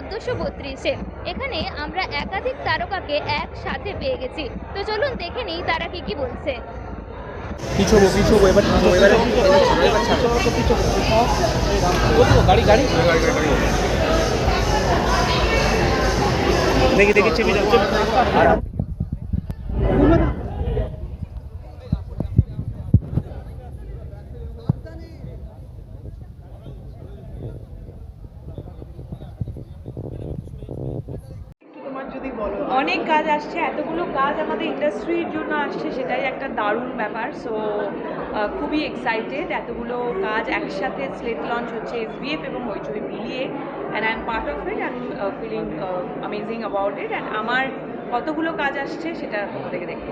চোদ্দোশো বত্রিশে। এখানে আমরা একাধিক তারকাকে একসাথে পেয়ে গেছি। তো চলুন দেখে নিই তারা কি কি বলছে। দেখি দেখি চেপে যাও। যদি বলো। অনেক কাজ আসছে, এতগুলো কাজ আমাদের ইন্ডাস্ট্রির জন্য আসছে, সেটাই একটা দারুণ ব্যাপার। সো খুবই এক্সাইটেড এতগুলো কাজ একসাথে স্লেট লঞ্চ হচ্ছে এসবিএফ এবং হইচই মিলিয়ে and I am part of it and feeling amazing about it and আমার কতগুলো কাজ আসছে সেটা থেকে দেখতে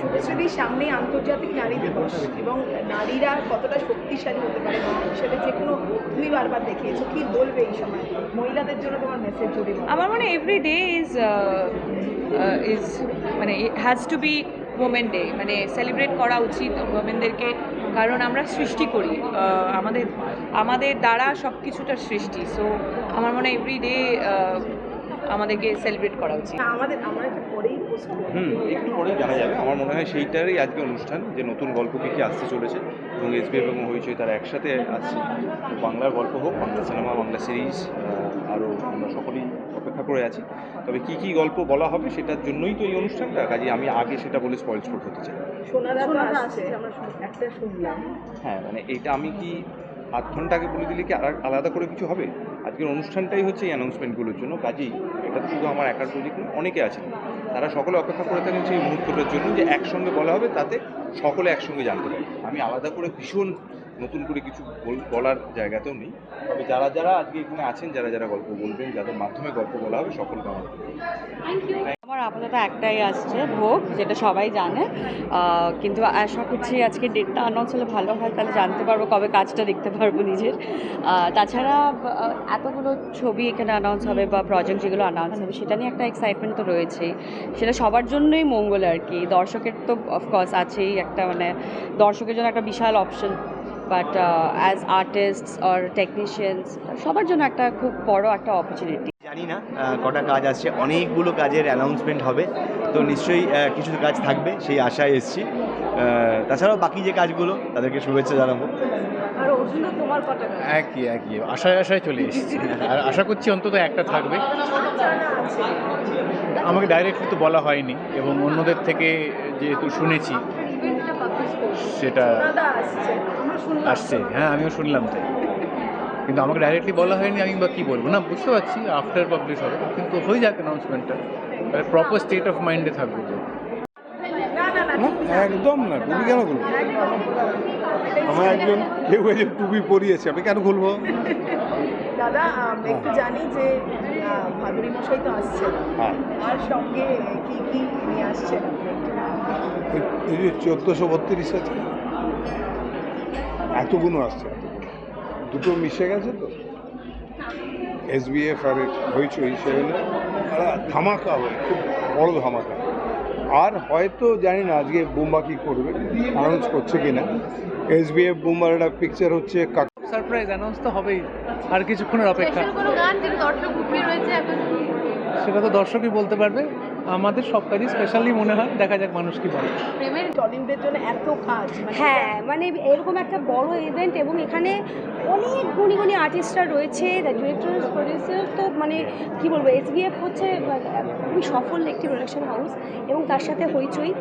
শুভশ্রীদির সামনে আন্তর্জাতিক নারী দিবস এবং নারীরা কতটা শক্তিশালী হতে পারে হিসেবে যে কোনো তুমি বারবার দেখিয়েছো, কি বলবে এই সময়? মহিলাদের জন্য তোমার মেসেজ যদি আমার মনে এভরি ডে ইজ ইজ মানে has to be women day মানে সেলিব্রেট করা উচিত ওমেনদেরকে কারণ আমরা সৃষ্টি করি আমাদের আমাদের দ্বারা সব কিছুটা সৃষ্টি। সো আমার মনে এভরি ডে আমাদেরকে সেলিব্রেট করা উচিত। আমাদের আমরা একটু পরেই পোস্ট হুম একটু পরেই জানা যাবে। আমার মনে হয় সেইটারই আজকে অনুষ্ঠান যে নতুন গল্প কী কী আসতে চলেছে। এবং এসবি এবং হইচই তারা একসাথে আসছে বাংলার গল্প হোক বাংলা সিনেমা বাংলা সিরিজ আরও আমরা সকলেই অপেক্ষা করে আছি। তবে কী কী গল্প বলা হবে সেটার জন্যই তো এই অনুষ্ঠানটা কাজে আমি আগে সেটা বলে স্পয়েল স্পোর্ট হতে চাই। সোনারা তো আমরা একটা শুনলাম। হ্যাঁ মানে এটা আমি কি আধ ঘণ্টা আগে বলে দিলে কি আলাদা করে কিছু হবে? আজকের অনুষ্ঠানটাই হচ্ছে এই অ্যানাউন্সমেন্টগুলোর জন্য। কাজেই এটা তো শুধু আমার একার প্রজেক্ট নয়, অনেকে আছেন। তারা সকলে অপেক্ষা করে থাকেন সেই মুহূর্তটার জন্য যে একসঙ্গে বলা হবে, তাতে সকলে একসঙ্গে জানতে পারে। আমি আলাদা করে ভীষণ নতুন করে কিছু বল- বলার জায়গাতেও নেই। তবে যারা যারা আজকে এখানে আছেন, যারা যারা গল্প বলবেন, যাদের মাধ্যমে গল্প বলা হবে, সকলকে আমার আমার আপাতত একটাই আসছে, ভোগ, যেটা সবাই জানে। কিন্তু আশা করছি আজকে ডেটটা অ্যানাউন্স হলে ভালো হয়, তাহলে জানতে পারব কবে কাজটা দেখতে পারব নিজের। তাছাড়া এতগুলো ছবি এখানে অ্যানাউন্স হবে বা প্রজেক্ট যেগুলো অ্যানাউন্স হবে, সেটা নিয়ে একটা এক্সাইটমেন্ট তো রয়েছেই। সেটা সবার জন্যই মঙ্গল আর কি। দর্শকের তো অফকোর্স আছেই একটা মানে দর্শকের জন্য একটা বিশাল option but as artists or technicians সবার জন্য একটা খুব বড় একটা অপরচুনিটি জানি না কটা কাজ আসছে। অনেকগুলো কাজের অ্যানাউন্সমেন্ট হবে। তো নিশ্চয়ই কিছু কাজ থাকবে সেই আশায় এসছি। তাছাড়াও বাকি যে কাজগুলো তাদেরকে শুভেচ্ছা জানাব? একই একই। আশায় আশায় চলে এসেছি। আর আশা করছি অন্তত একটা থাকবে। আমাকে ডাইরেক্টলি তো বলা হয়নি এবং অন্যদের থেকে যেহেতু শুনেছি সেটা আসছে। আমরা শুনলাম। আসছে। হ্যাঁ আমিও শুনলাম তাই। কিন্তু আমাকে ডাইরেক্টলি বলা হয়নি আমি বা কী বলব? না বুঝতে পারছি আফটার পাবলিশ হবে কিন্তু হয়ে যাক অ্যানাউন্সমেন্টটা প্রপার স্টেট অফ মাইন্ডে থাকবে তো না না না না একদম না টুপি কেন খুলবো আমার একজন কেউ একজন টুপি পরিয়েছে আমি কেন খুলবো দাদা একটু জানি যে ভাদুরী মশাই তো আসছে হ্যাঁ। আর সঙ্গে কি কি নিয়ে আসছে চোদ্দোশো বত্রিশ আছে। এতগুলো আসছে দুটো মিশে গেছে তো। এসবিএফ আর হইচই সেগুলো ধামাকা হবে খুব বড় ধামাকা। আর হয়তো জানি না আজকে বুম্বা কি করবে অ্যানাউন্স করছে কিনা। এসবিএফ বুম্বার একটা পিকচার হচ্ছে সারপ্রাইজ অ্যানাউন্স তো হবেই। আর কিছুক্ষণের অপেক্ষা। কোনো গান যেটা দর্শক লুকিয়ে রয়েছে এখন সেটা তো দর্শকই বলতে পারবে। আমাদের সব কাজই স্পেশালি মনে হয় দেখা যাক মানুষ কি বলে। প্রেমের টলিউডের জন্য এত কাজ মানে হ্যাঁ মানে এরকম একটা বড় ইভেন্ট এবং এখানে অনেক গুণী গুণী আর্টিস্টরা রয়েছে ডিরেক্টর প্রডিউসার তো মানে কি বলব এসবিএফ হচ্ছে খুবই সফল একটি প্রোডাকশন হাউস এবং তার সাথে হইচই।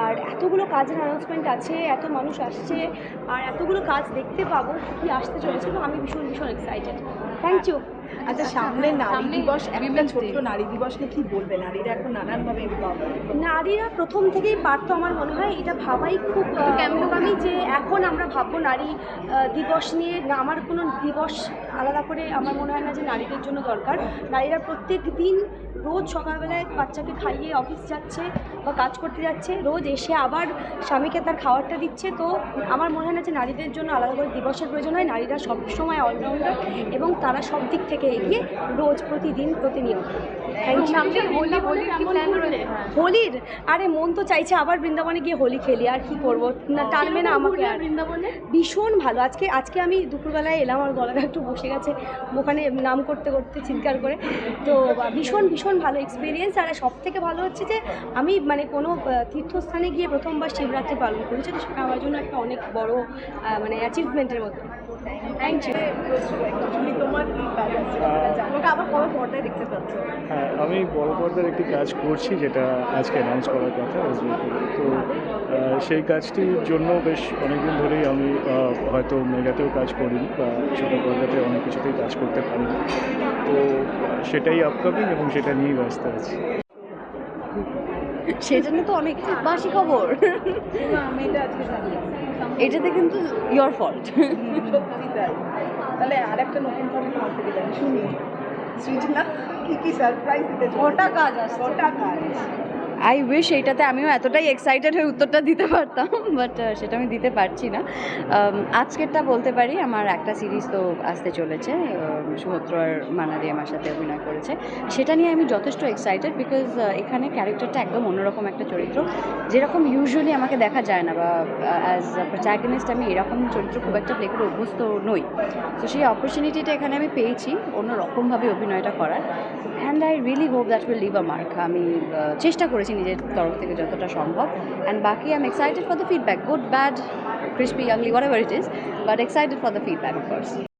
আর এতগুলো কাজের অ্যানাউন্সমেন্ট আছে এত মানুষ আসছে আর এতগুলো কাজ দেখতে পাবো কি আসতে চলেছে তো আমি ভীষণ ভীষণ এক্সাইটেড থ্যাংক ইউ আচ্ছা সামনে নারী দিবস একটা ছোট্ট নারী দিবস নিয়ে কি বলবে? নারীরা এখন নানানভাবে। নারীরা প্রথম থেকেই পারতো আমার মনে হয় এটা ভাবাই খুব কেমনগামী যে এখন আমরা ভাববো নারী দিবস নিয়ে আমার কোনো দিবস আলাদা করে আমার মনে হয় না যে নারীদের জন্য দরকার। নারীরা প্রত্যেক দিন রোজ সকালবেলায় বাচ্চাকে খাইয়ে অফিস যাচ্ছে বা কাজ করতে যাচ্ছে রোজ এসে আবার স্বামীকে তার খাবারটা দিচ্ছে। তো আমার মনে হয় না যে নারীদের জন্য আলাদা করে দিবসের প্রয়োজন হয়। নারীরা সবসময় অলরাউন্ডার এবং তারা সব দিক থেকে এগিয়ে রোজ প্রতিদিন প্রতিনিয়ত। হোলির আরে মন তো চাইছে আবার বৃন্দাবনে গিয়ে হোলি খেলি আর কি করব? না টানবে না আমাকে আর। বৃন্দাবনে? ভীষণ ভালো। আজকে আজকে আমি দুপুরবেলায় এলাম আমার গলাটা একটু বসে গেছে ওখানে নাম করতে করতে চিৎকার করে। তো ভীষণ ভীষণ ভালো এক্সপিরিয়েন্স আর সব থেকে ভালো হচ্ছে যে আমি মানে কোনো তীর্থস্থানে গিয়ে প্রথমবার শিবরাত্রি পালন করেছি তো সেটা আমার জন্য একটা অনেক বড় মানে অ্যাচিভমেন্টের মতো। থ্যাংক ইউ হ্যাঁ আমি বড় পর্দার একটি কাজ করছি যেটা আজকে অ্যানাউন্স করার কথা তো সেই কাজটির জন্য বেশ অনেকদিন ধরেই আমি হয়তো মেগাতেও কাজ করিনি বা ছোটো পর্দাতে অনেক কিছুতেই কাজ করতে পারি তো সেটাই আপকামিং এবং সেটা নিয়েই ব্যস্ত আছি। সেটা জন্য তো অনেক বাসি খবর। এটা এটাতে কিন্তু ইয়োর ফল্ট সত্যি তাই। তাহলে আর একটা নতুন খবর তোমার থেকে জানি শুনি। সৃজনা কি কি সারপ্রাইজ দিতে কটা কাজ আছে কাজ? আই উইশ এইটাতে আমিও এতটাই এক্সাইটেড হয়ে উত্তরটা দিতে পারতাম বাট সেটা আমি দিতে পারছি না। আজকেরটা বলতে পারি, আমার একটা সিরিজ তো আসতে চলেছে সমুদ্র আর মানালি আমার সাথে অভিনয় করেছে। সেটা নিয়ে আমি যথেষ্ট এক্সাইটেড বিকজ এখানে ক্যারেক্টারটা একদম অন্যরকম একটা চরিত্র। যেরকম ইউজুয়ালি আমাকে দেখা যায় না বা অ্যাজ প্রোটাগনিস্ট আমি এরকম চরিত্র খুব একটা প্লে করে অভ্যস্ত নই। তো সেই অপরচুনিটিটা এখানে আমি পেয়েছি, অন্যরকমভাবে অভিনয়টা করার। And I really hope that will leave a mark আমি চেষ্টা করেছি নিজের তরফ থেকে যতটা সম্ভব অ্যান্ড বাকি I am excited for the feedback good bad crispy, ugly, whatever it is, but excited for the feedback, of course.